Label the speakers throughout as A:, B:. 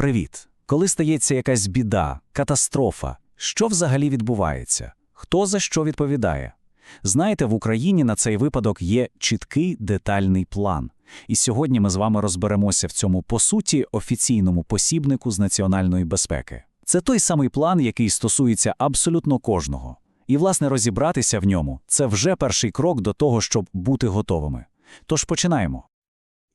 A: Привіт. Коли стається якась біда, катастрофа, що взагалі відбувається? Хто за що відповідає? Знаєте, в Україні на цей випадок є чіткий детальний план. І сьогодні ми з вами розберемося в цьому, по суті, офіційному посібнику з національної безпеки. Це той самий план, який стосується абсолютно кожного. І, власне, розібратися в ньому – це вже перший крок до того, щоб бути готовими. Тож починаємо.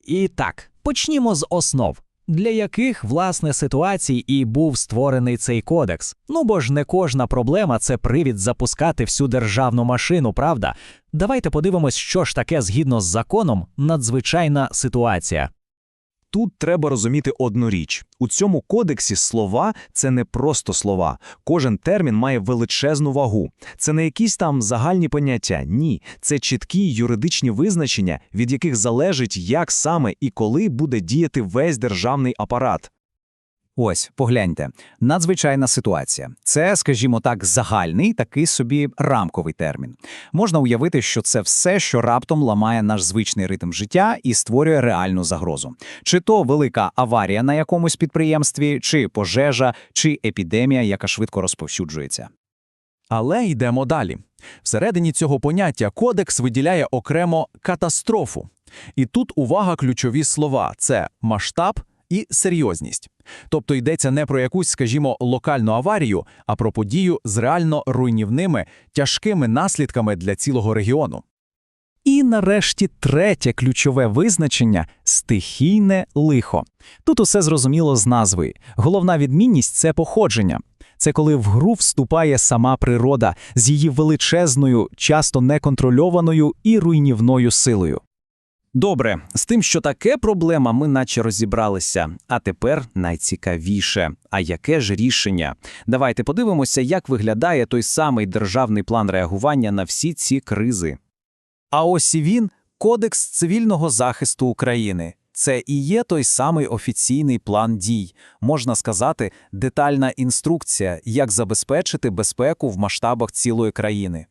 B: І так, почнімо з основ, для яких, власне, ситуацій і був створений цей кодекс. Ну бо ж не кожна проблема це привід запускати всю державну машину, правда? Давайте подивимось, що ж таке згідно з законом надзвичайна ситуація.
C: Тут треба розуміти одну річ. У цьому кодексі слова – це не просто слова. Кожен термін має величезну вагу. Це не якісь там загальні поняття. Ні. Це чіткі юридичні визначення, від яких залежить, як саме і коли буде діяти весь державний апарат.
D: Ось, погляньте, надзвичайна ситуація. Це, скажімо так, загальний, такий собі рамковий термін. Можна уявити, що це все, що раптом ламає наш звичний ритм життя і створює реальну загрозу. Чи то велика аварія на якомусь підприємстві, чи пожежа, чи епідемія, яка швидко розповсюджується.
E: Але йдемо далі. Всередині цього поняття кодекс виділяє окремо катастрофу. І тут увага ключові слова це масштаб і серйозність. Тобто йдеться не про якусь, скажімо, локальну аварію, а про подію з реально руйнівними, тяжкими наслідками для цілого регіону.
A: І нарешті третє ключове визначення стихійне лихо. Тут усе зрозуміло з назви. Головна відмінність це походження. Це коли в гру вступає сама природа з її величезною, часто неконтрольованою і руйнівною силою.
F: Добре, з тим, що таке проблема, ми наче розібралися. А тепер найцікавіше. А яке ж рішення? Давайте подивимося, як виглядає той самий державний план реагування на всі ці кризи.
A: А ось і він Кодекс цивільного захисту України. Це і є той самий офіційний план дій, можна сказати, детальна інструкція, як забезпечити безпеку в масштабах цілої країни.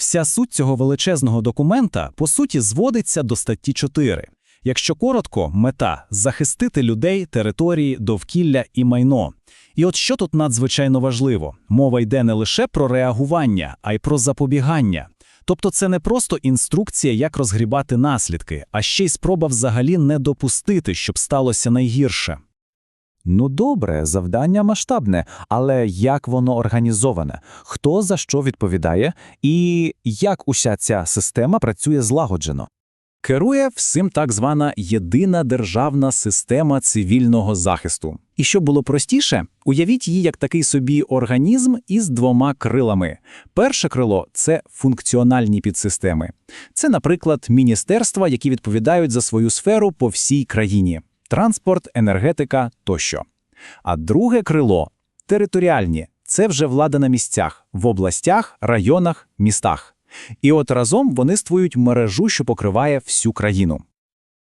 A: Вся суть цього величезного документа, по суті, зводиться до статті 4. Якщо коротко, мета захистити людей, території, довкілля і майно. І от що тут надзвичайно важливо: мова йде не лише про реагування, а й про запобігання. Тобто це не просто інструкція, як розгрібати наслідки, а ще й спроба взагалі не допустити, щоб сталося найгірше.
D: Ну добре, завдання масштабне, але як воно організоване? Хто за що відповідає? І як уся ця система працює злагоджено?
A: Керує всім так звана єдина державна система цивільного захисту. І щоб було простіше, уявіть її як такий собі організм із двома крилами. Перше крило це функціональні підсистеми. Це, наприклад, міністерства, які відповідають за свою сферу по всій країні: транспорт, енергетика тощо. А друге крило територіальні це вже влада на місцях в областях, районах, містах. І от разом вони створюють мережу, що покриває всю країну.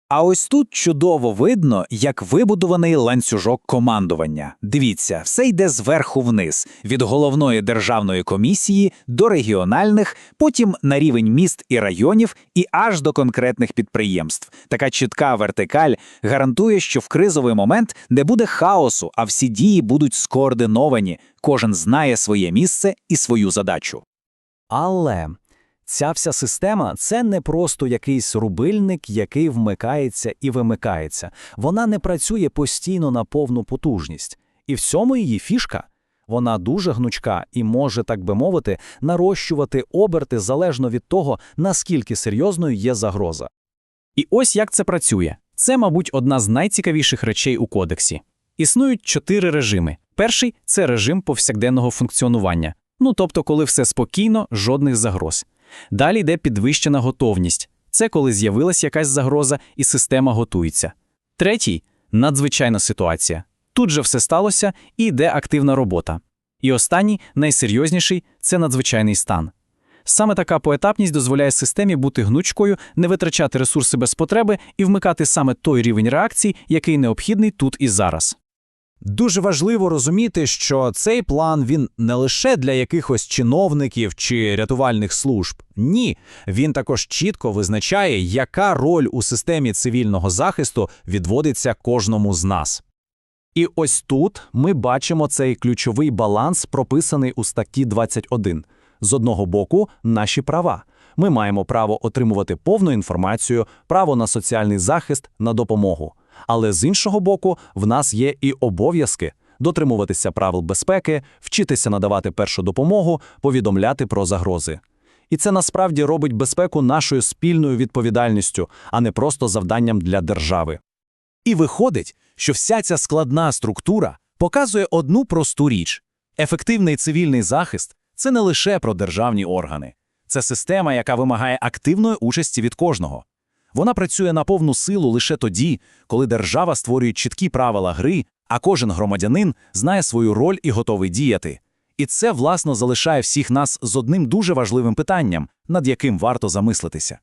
D: А ось тут чудово видно, як вибудований ланцюжок командування. Дивіться, все йде зверху вниз, від головної державної комісії до регіональних, потім на рівень міст і районів, і аж до конкретних підприємств. Така чітка вертикаль гарантує, що в кризовий момент не буде хаосу, а всі дії будуть скоординовані. Кожен знає своє місце і свою задачу.
A: Але ця вся система це не просто якийсь рубильник, який вмикається і вимикається. Вона не працює постійно на повну потужність. І в цьому її фішка. Вона дуже гнучка і може, так би мовити, нарощувати оберти залежно від того, наскільки серйозною є загроза. І ось як це працює. Це, мабуть, одна з найцікавіших речей у кодексі. Існують чотири режими. Перший це режим повсякденного функціонування. Ну тобто, коли все спокійно, жодних загроз. Далі йде підвищена готовність. Це коли з'явилась якась загроза і система готується. Третій надзвичайна ситуація. Тут же все сталося і йде активна робота. І останній, найсерйозніший це надзвичайний стан. Саме така поетапність дозволяє системі бути гнучкою, не витрачати ресурси без потреби і вмикати саме той рівень реакцій, який необхідний тут і зараз.
E: Дуже важливо розуміти, що цей план він не лише для якихось чиновників чи рятувальних служб. Ні, він також чітко визначає, яка роль у системі цивільного захисту відводиться кожному з нас.
F: І ось тут ми бачимо цей ключовий баланс, прописаний у статті 21. З одного боку, наші права. Ми маємо право отримувати повну інформацію, право на соціальний захист, на допомогу. Але з іншого боку, в нас є і обов'язки дотримуватися правил безпеки, вчитися надавати першу допомогу, повідомляти про загрози. І це насправді робить безпеку нашою спільною відповідальністю, а не просто завданням для держави.
D: І виходить, що вся ця складна структура показує одну просту річ: ефективний цивільний захист це не лише про державні органи, це система, яка вимагає активної участі від кожного. Вона працює на повну силу лише тоді, коли держава створює чіткі правила гри, а кожен громадянин знає свою роль і готовий діяти. І це, власно, залишає всіх нас з одним дуже важливим питанням, над яким варто замислитися.